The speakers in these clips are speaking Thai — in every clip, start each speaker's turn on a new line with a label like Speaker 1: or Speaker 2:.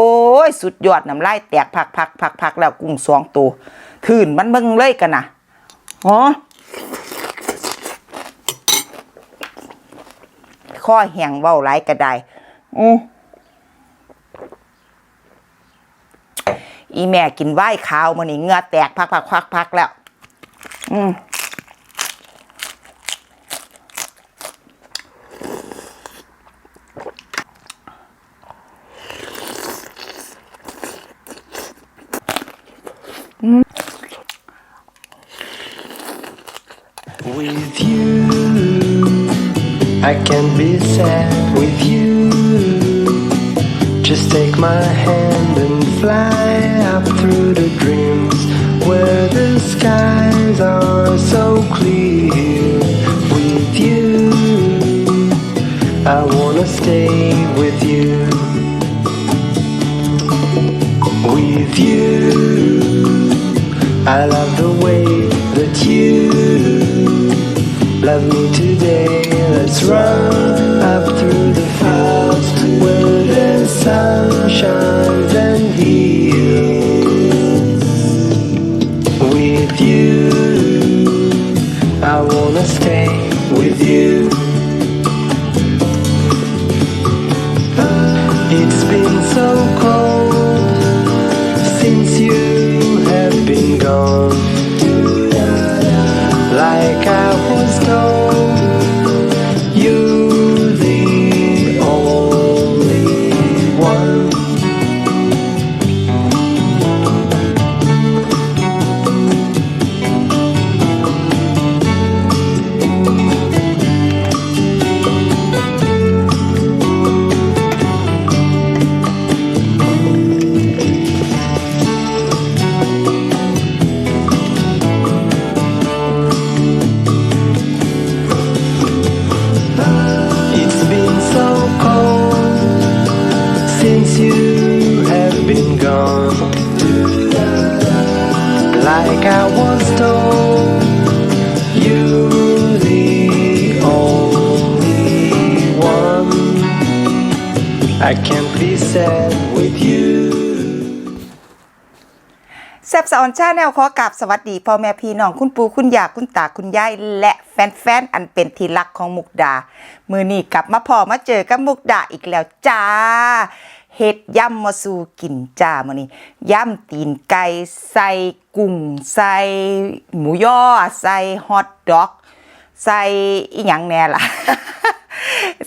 Speaker 1: โอ้ย สุดยอดน้ำลายแตกพักพักพักพักแล้วกุ้งสองตัวถืนมันเบิ่งเลยกันนะอ๋อข้อแหงเว้าหลายกระไดอืออีแม่กินไหว้ขาวมันนี่เงือแตกพักพักพักพักแล้ว อืม
Speaker 2: With you, I can be sad with you. Just take my hand and fly up through the dreams where the skies are so clear. With you, I wanna stay with you. sunshine. I can't be sad with you.
Speaker 1: แซบสอนชาแนลขอกราบสวัสดีพ่อแม่พี่น้องคุณปู่คุณย่าคุณตาคุณยายและแฟนๆ อันเป็นที่รักของมุกดา มือนี้กลับมาพอมาเจอกับมุกดาอีกแล้วจ้าเฮ็ดยำมาสู่กินจ้ามื้อนี้ย่ำตีนไก่ใส่กุ้งใส่หมูย่อใส่ฮอทดอก ใส่อีหยังแน่ล่ะ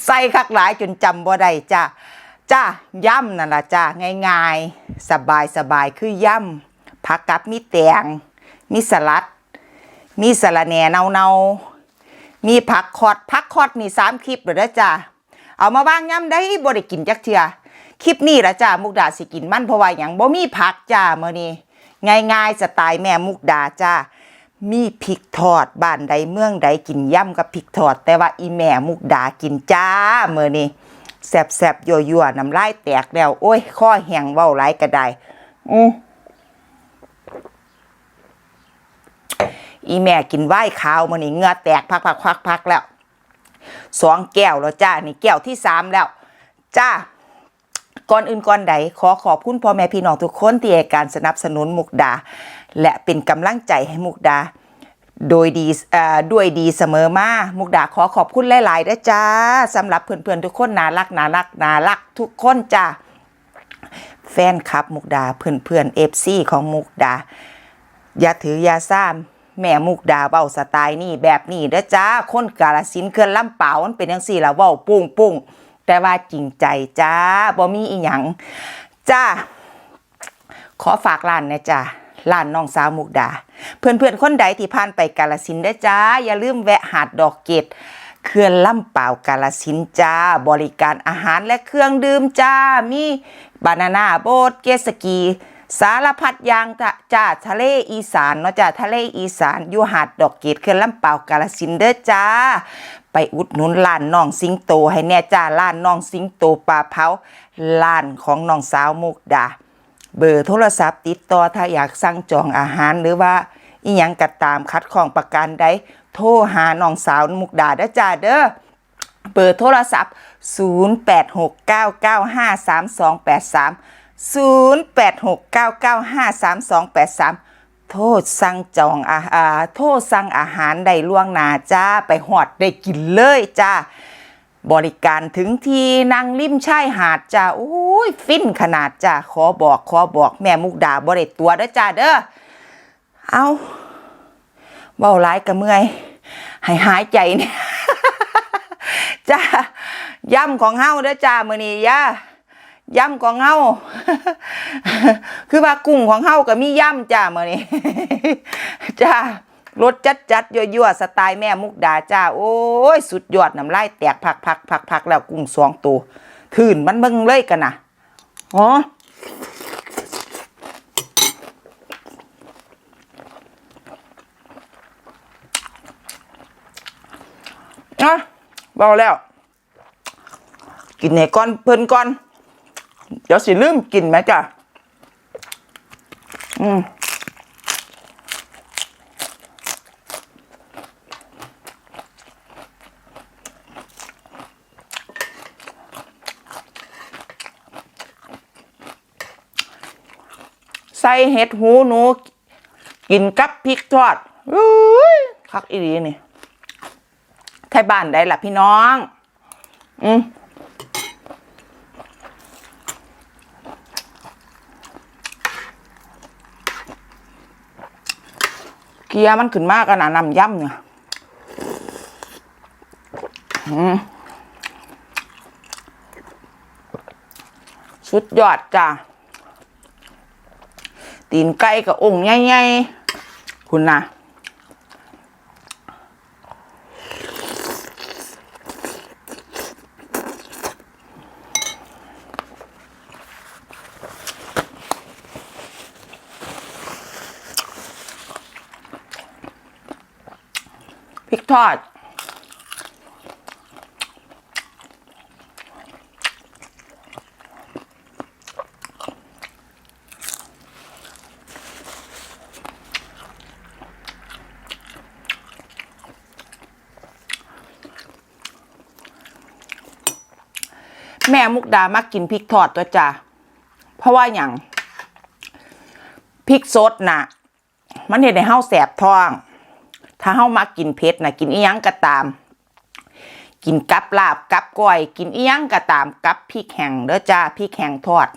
Speaker 1: ใส่คักหลายจนจำบ่ได้จ้า จ้าย่ำนั่นละจ้าง่ายๆ สบายๆคือย่ำผักกับมีแตง มีสลัด มีสะระแหน่เนาๆมีผักคอดผักคอดนี่สามคลิปเลยนะจ้าเอามาบ้างย่ำได้บ่ได้กินจักเทื่อคลิปนี้ละจ้ามุกดาสิกินมันเพราะว่าหยังบ่มีผักจ้ามื้อนี้ง่ายๆสไตล์แม่มุกดาจ้ามีพริกทอดบ้านใดเมืองใดกินย่ำกับพริกทอด แต่ว่าอีแม่มุกดากินจ้ามื้อนี้ แซ่บๆยั่วๆน้ำลายแตกแล้ว โอ้ยข้อแห้งเว้าหลายก็ได้อืออีแม่กินไหว้ขาวมื้อนี้เงือแตกพักๆๆๆแล้วสองแก้วแล้วจ้านี่แก้วที่สามแล้ว จ้าก่อนอื่นก่อนใดขอขอบคุณพ่อแม่พี่น้องทุกคนที่ให้การสนับสนุนมุกดา และเป็นกำลังใจให้มุกดา โดยดีด้วยดีเสมอมามุกดาขอขอบคุณหลายๆด้จ้าสำหรับเพื่อนๆทุกคนน่ารักน่ารักน่ารักทุกคนจ้าแฟนคลับมุกดาเพื่อนๆเอฟซีของมุกดา อย่าถือยาซ้ำแม่มุกดาเว้าสไตล์นี่แบบนี้เด้จ้าคนกาลสินเขื่อนลำเปล่ามันเป็นจังซี่ละเว้าปุ้งปุ้งแต่ว่าจริงใจจ้าบ่มีอีหยังจ้าขอฝากร้านนะจ้า ร้านน้องสาวมุกดา เพื่อนๆคนใดที่ผ่านไปกาลสินได้จ้า อย่าลืมแวะหาดดอกเกตเขื่อนลำเปล่ากาลสินจ้า บริการอาหารและเครื่องดื่มจ้า มีบานาน่าโบ๊ทเกสกี สารพัดอย่างจ้าทะเลอีสานเนาะจ้าทะเลอีสานอยู่หาดดอกเกตเขื่อนลำเปล่ากาลสินเด้อจ้า ไปอุดหนุนร้านน้องสิงโตให้แน่จ้าร้านน้องสิงโตปลาเผาร้านของน้องสาวมุกดา เบอร์โทรศัพท์ติดต่อถ้าอยากสั่งจองอาหารหรือว่าอีหยังก็ตามคัดของประกันใดโทรหาน้องสาวมุกดาเด้อจ้าเด้อเบอร์โทรศัพท์ 0869953283 0869953283 โทษสั่งจองอาอาโทษสั่งอาหารได้ล่วงหน้าจ้าไปหอดได้กินเลยจ้า บริการถึงที่นั่งริมชายหาดจ้าโอ้ย ฟินขนาดจ้าขอบอกขอบอกแม่มุกดาบริตัวเด้อจ้าเด้อเอาเบาหลายกะเมื่อยให้หายใจเนี่ยจ้าย่ำของเฮาเด้อจ้ามือนี้ย่าย่ำของเฮาคือว่ากุ้งของเฮาก็มีย่ำจ้ามือนี้จ้า รสจัดจัดๆยั่วๆสไตล์แม่มุกดาจ้า โอ้ย สุดยอดน้ำลายแตกพักพักพักพักแล้วกุ้งสองตัวถืนมันเบิ่งเลยกันนะอ๋ออะเบาแล้ว กินไหนก่อนเพิ่นก่อน เดี๋ยวสิลืมกินไหมจ้ะอืม ส่เห็ดหูหนู กินกับพริกทอดอุ้ยคักอีหลีนี่ไทยบ้านได้ล่ะพี่น้อง อืมเกียมันขึ้นมากขนาดน้ำย่ำเนี่ยอืมสุดยอดจ้ะ ตีนไก่กับองค์ใหญ่ๆคุณนะพริกทอด แม่มุกดามักกินพริกทอดตัวจ้ะเพราะว่าอย่างพริกสดน่ะ มันเห็นในเฮาแสบท้อง ถ้าเฮามากินเผ็ดนะกินอียังก็ตาม กินกับลาบกับก้อย กินอียังก็ตามกับพริกแห้งเด้อจ้าพริกแห้งทอด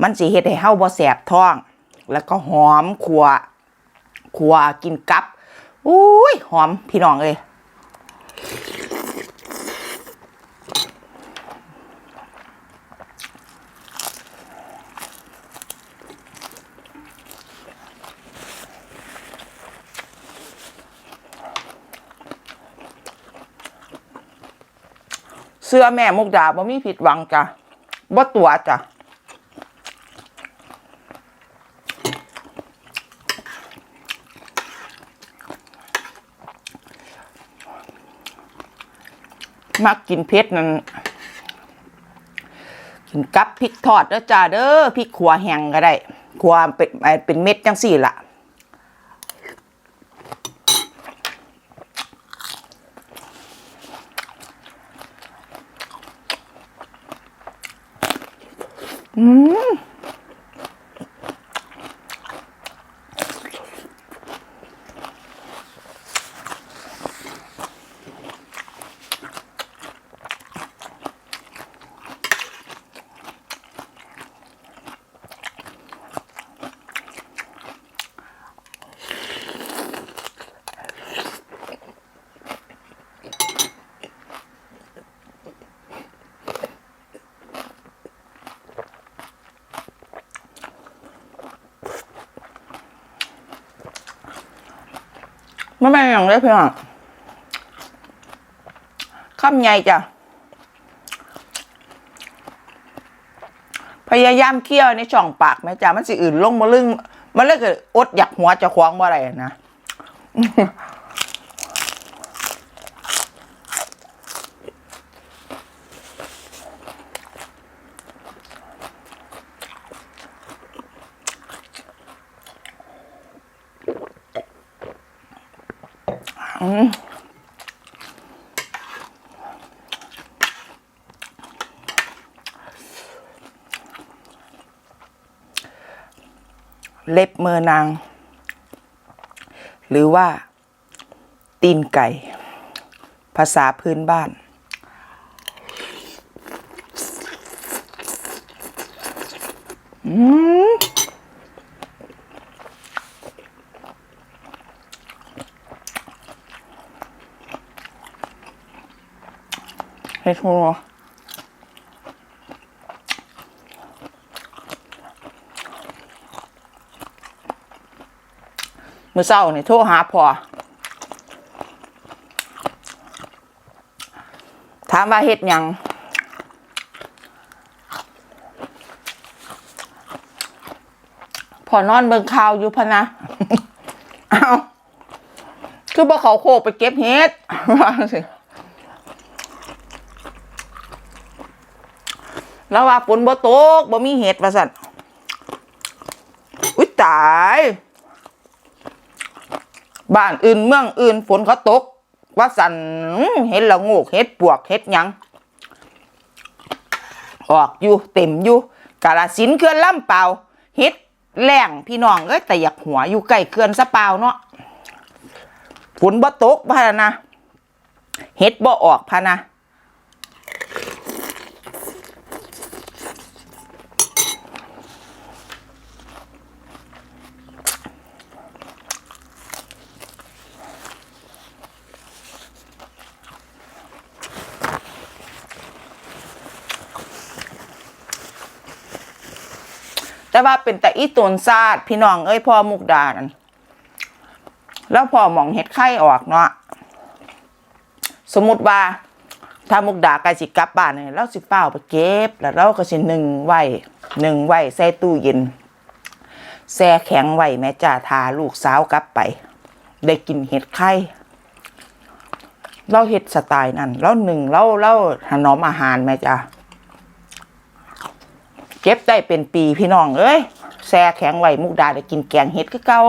Speaker 1: มันสิเฮ็ดให้เฮาบ่แสบท้อง แล้วก็หอมขัวขัวกินกับอุ้ยหอมพี่น้องเอ้ย เสื้อแม่มุกดาบ่มีผิดหวังจ้ะบ่ตัวจ้ะมักกินเผ็ดนั่นกินกับพริกทอดเด้อจ้าเด้อพริกขัวแห้งก็ได้ขัวเป็นเป็นเม็ดจังสี่ล่ะ ไม่เป็นอย่างได้เพื่อนคำใหญ่จ้ะ พยายามเคี่ยวในช่องปากไหมจ้ะ มันสิอื่นลงมาลึงมันเลยเกิดอดอยากหัวจะควางว่าอะไรนะ เล็บเมือนาง หรือว่า ตีนไก่ ภาษาพื้นบ้าน เฮ็ดหัวมื่อเช้านี่โทรหาพ่อถามว่าเฮ็ดหยังพ่อนอนเบิ่งข่าวอยู่พะนะเอาคือบ่เขาโคกไปเก็บเฮ็ดว่าสิ แล้วว่าฝนบ่ตกบ่มีเห็ดว่าสั่นอุ้ยตาย บ้านอื่นเมืองอื่นฝนเขาตก ว่าสั่นเห็ดละโงกเห็ดปวกเห็ดยังออกอยู่เต็มอยู่กาลสินธุ์เขื่อนล่ำเปล่าเห็ดแรงพี่น้องเอ้ยแต่อยากหัวอยู่ใกล้เขื่อนซะเปล่าเนาะฝนบ่ตกพะนะเห็ดบ่ออกพะนะ แต่ว่าเป็นแต่อีตนซาดพี่น้องเอ้ยพ่อมุกดานั่นแล้วพ่อมองเห็ดไข่ออกเนาะสมมติว่าถ้ามุกดากล้สิกลับบ้านเนี่ยเราสิเฝ้าไปเก็บ แล้วเราก็สิหนึ่งไว้หนึ่งไว้ใส่ตู้เย็นแช่แข็งไว้แม่จ่าทาลูกสาวกลับไป ได้กินเห็ดไข่เราเห็ดสไตล์นั่นแล้วหนึ่งเราเราถนอมอาหารแม่จ่า เก็บได้เป็นปีพี่น้องเอ้ยแช่แข็งไว้มุกดาได้กินแกงเห็ดคือเก่า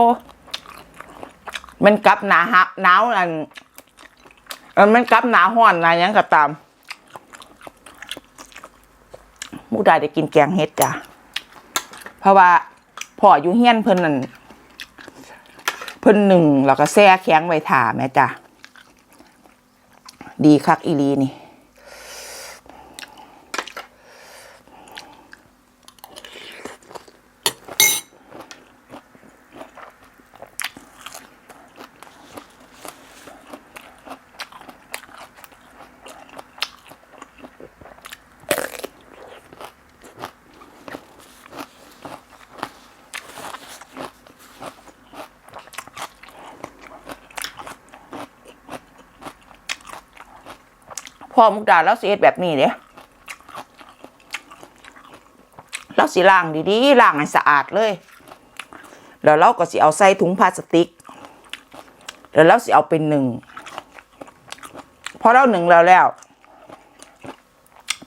Speaker 1: มันกลับหนาหักหนาวอันมันกลับหนาห้อนนะยังก็ตามมุกดาได้กินแกงเห็ดจ้ะเพราะว่าพ่ออยู่เฮียนเพิ่นนั่นเพิ่นหนึ่งแล้วก็แช่แข็งไว้ถาแม่จ้ะดีคักอีลีนี่ พ่อมุกดาแล้วสิเฮ็ดแบบนี้เด้แล้วสิล้างดีๆล้างให้สะอาดเลย แล้วเราก็สิเอาใส่ถุงพลาสติก แล้วเราสิเอาเป็นหนึ่งพอเราหนึ่งแล้วแล้ว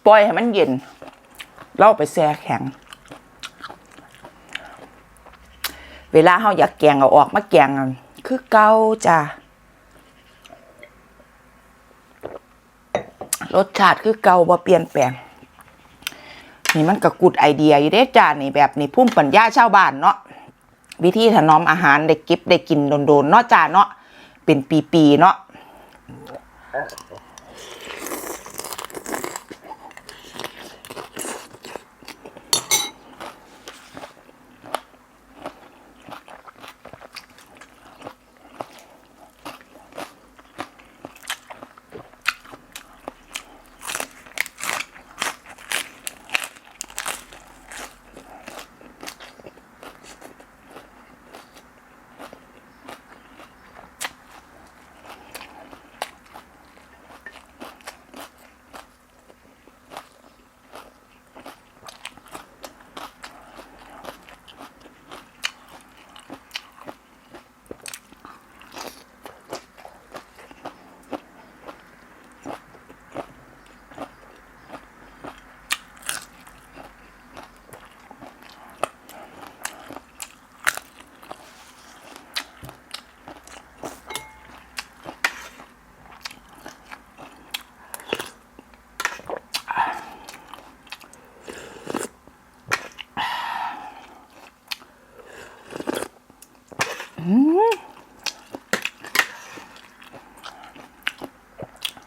Speaker 1: ปล่อยให้มันเย็น เราไปแช่แข็ง เวลาเฮาอยากแกงเอาออกมาแกงอะคือเก่าจ้ะ รสชาติคือเก่าบ่เปลี่ยนแปลง นี่มันกระกุดไอเดียอยู่เด้จ้านี่แบบนี่พุ่มปัญญาชาวบ้านเนาะวิธีถนอมอาหารได้เก็บได้กินโดนๆเนาะจ้าเนาะเป็นปีๆเนาะ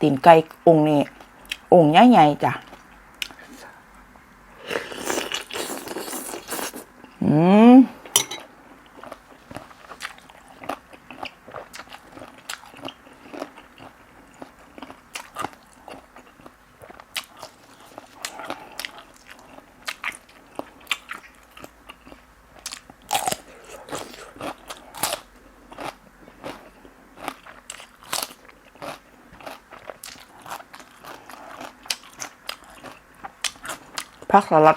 Speaker 1: ตีนไก่องค์นี้ องค์ใหญ่ๆจ้ะอืม ผักสลัฐ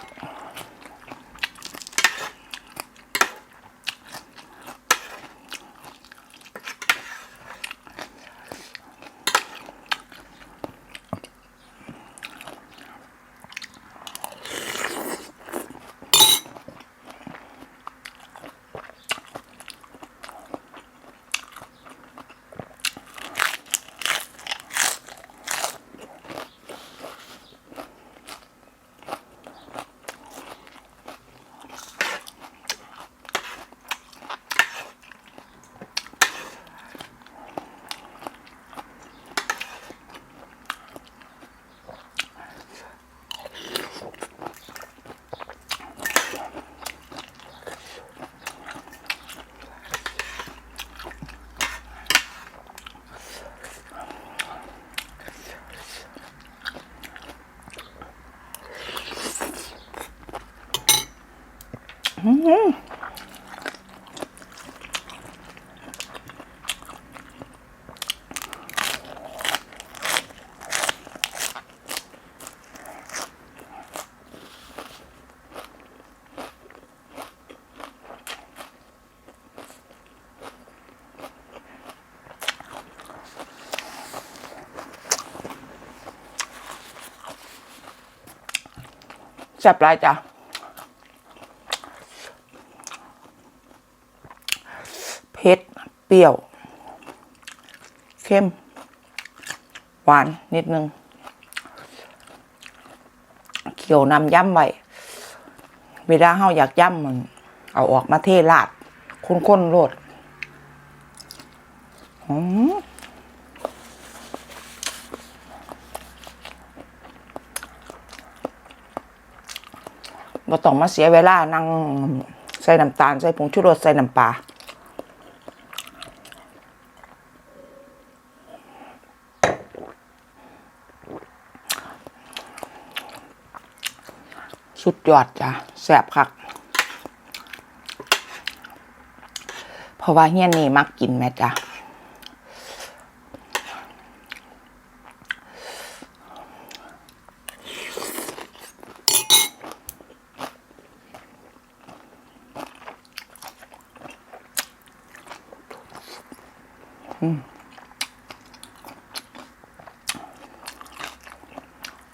Speaker 1: ซ่บลายจ้ะเผ็ดเปรี้ยว เข้ม หวานนิดนึงเขียวนำย่ำไว้เวลาเฮาอยากย่ำมันเอาออกมาเทราดข้นๆโลดอืม บ่ต้องมาเสียเวลานั่งใส่น้ำตาล ใส่ผงชูรสใส่น้ำปลาสุดยอดจ้ะแซ่บคัก เพราะว่าเฮียนนี่มักกินแม่จ้ะ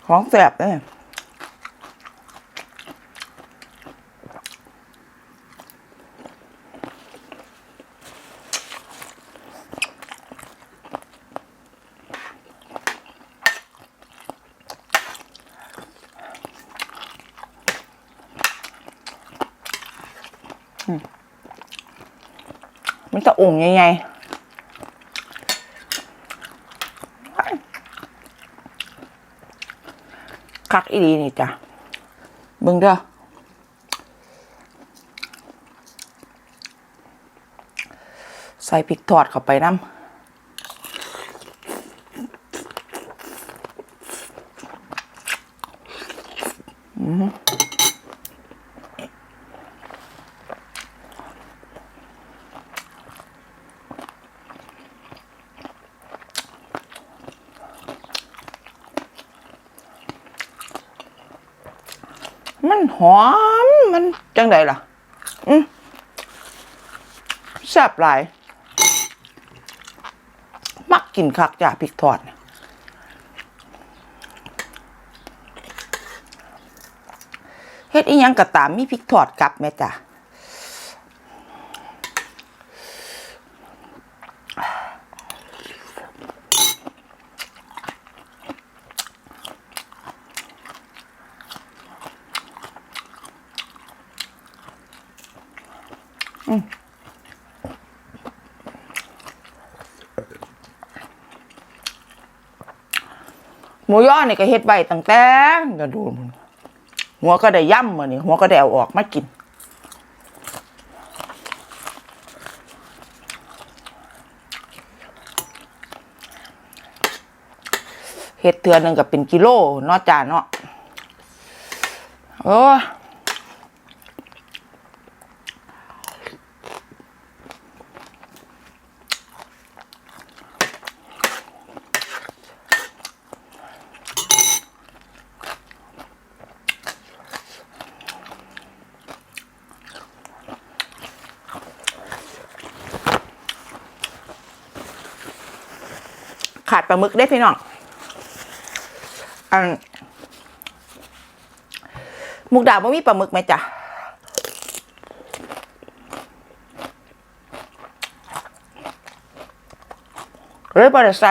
Speaker 1: ของแซ่บเลยมันจะอุ่งยังไง คักอีดีนี่จ้ะเบิ่งเด้อใส่พริกทอดเข้าไปน้ำอืม อมมันจังไดล่ะ อืมแซ่บหลาย มักกินคักจ้ะพริกทอดเฮ็ดอีหยังก็ตามมีพริกทอดกลับแม่จ้ะ หมูย่อนี่ก็เฮ็ดใบตั้งแต่กระดูมันหัวก็ได้ย่ำมานี่หัวก็ได้เอาออกมากินเฮ็ดเทือนหนึ่งก็เป็นกิโลเนาะจานเนาะโอ้ ขาดปลาหมึกได้พี่น้องอันมุกดาบ่มีปลาหมึกไหมจ๊ะเลยบ่ได้ใ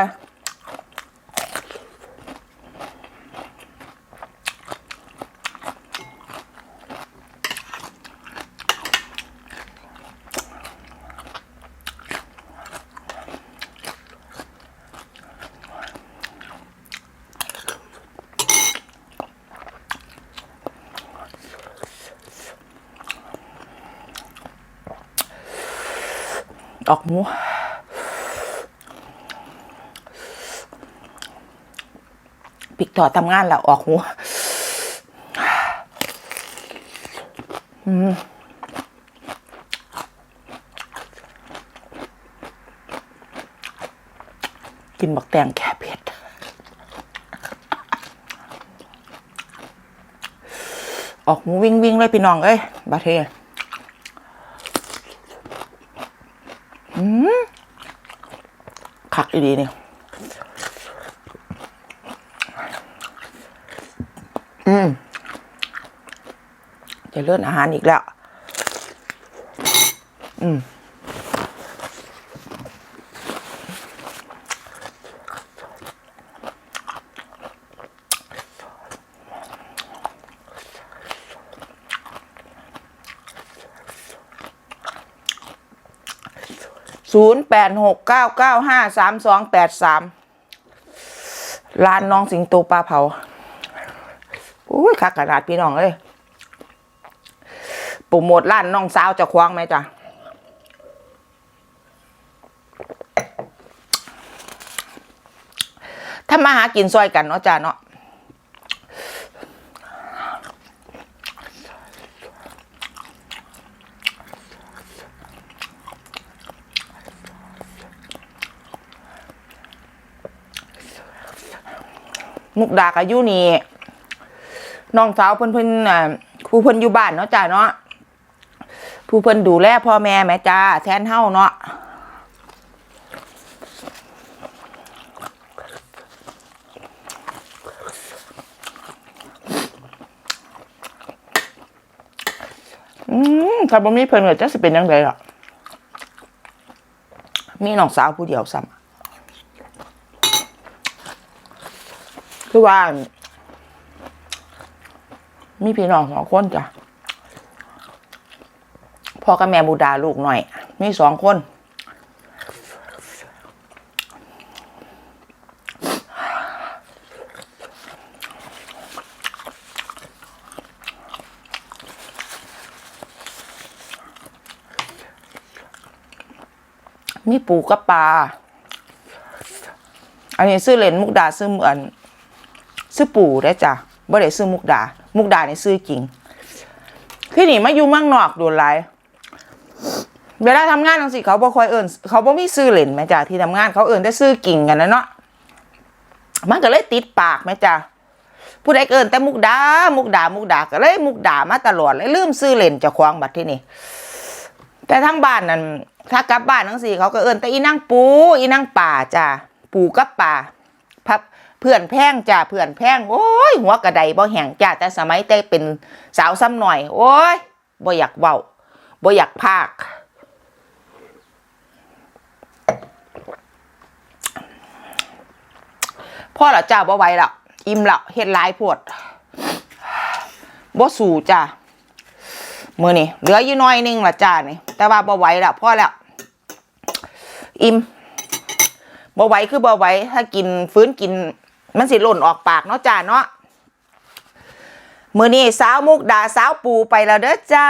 Speaker 1: ออกหมูปิกต่อทำงานแล้วออกหัวอืมกินบักแตงแค่เผ็ดออกหมูวิ่งวิ่งเลยพี่น้องเอ้ยบาเทอืมคัก อีดีนี่อืมจะเลื่อนอาหารอีกแล้ว อืม ศูนย์แปดหกเก้าเก้าห้าสามสองแปดสามร้านน้องสิงโตปลาเผาอุ้ยคักกระดาษพี่น้องเอ้ยโปรโมทร้านน้องสาวจะคว้างไหมจ๊ะถ้ามาหากินซอยกันเนาะจ้าเนาะ มุกดากับยูนี่น้องสาวเพิ่นเพิ่นอ่าผู้เพิ่นอยู่บ้านเนาะจ้าเนาะผู้เพิ่นดูแลพ่อแม่แม่จ้าแทนเฮาเนาะอืมถ้าบ่มีเพิ่นก็จะสิเป็นจังไดล่ะมีน้องสาวผู้เดียวซ้ำ คือว่า มีพี่น้องสองคนจ้ะพ่อกับแม่บูดาลูกหน่อย มีสองคน มีปูกับปลา อันนี้ซื้อเหรนมุกดาซื้อเหมือน ซื้อปู่ได้จ้ะบ่ได้ซื้อมุกดา มุกดานี่ซื้อจริงคือนี่มาอยู่เมืองนอกโดนหลายเวลาทำงานจังสิเขาบ่ค่อยเอิ้นเขาบ่มีซื้อเหรนแม่จ้ะที่ทำงานเขาเอิ้นแต่ซื้อกิ่งกันนะเนาะมันก็เลยติดปากแม่จ้ะผู้ใดเอิ้นแต่มุกดา มุกดา มุกดาก็เลยมุกดามาตลอดเลยลืมซื้อเหรนเจ้างบัดที่นี่ แต่ทั้งบ้านนั่นถ้ากลับบ้านทั้งสี่เขาก็เอิ้นแต่อีนางปู อีนางป่าจ้ะปูกับป่า เพื่อนแพงจ้าเพื่อนแพงโอ้ยหัวกระไดบ่แห้งจ้าแต่สมัยแต่เป็นสาวซ้ำหน่อย โอ้ยบ่อยากเว้าบ่อยากพากพ่อละจ้าบ่ไหวละอิ่มละเฮ็ดหลายโพวดบ่สู่จ้ามือนี้เหลืออยู่น้อยหนึงละจ้านี่ แต่ว่าบ่ไหวละพ่อแล้วอิ่มบ่ไหวคือบ่ไหวถ้ากินฟื้นกิน มันสิหล่นออกปากเนาะจ้าเนาะมือนี้สาวมุกดาสาวปูไปแล้วเด้อจ้า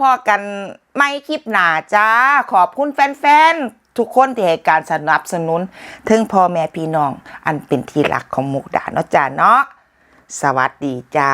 Speaker 1: พอกันไม่คลิปหนาจ้า ขอบคุณแฟนๆ ทุกคนที่ให้การสนับสนุน ถึงพ่อแม่พี่น้อง อันเป็นที่รักของมุกดาเนาะจ้าเนาะสวัสดีจ้า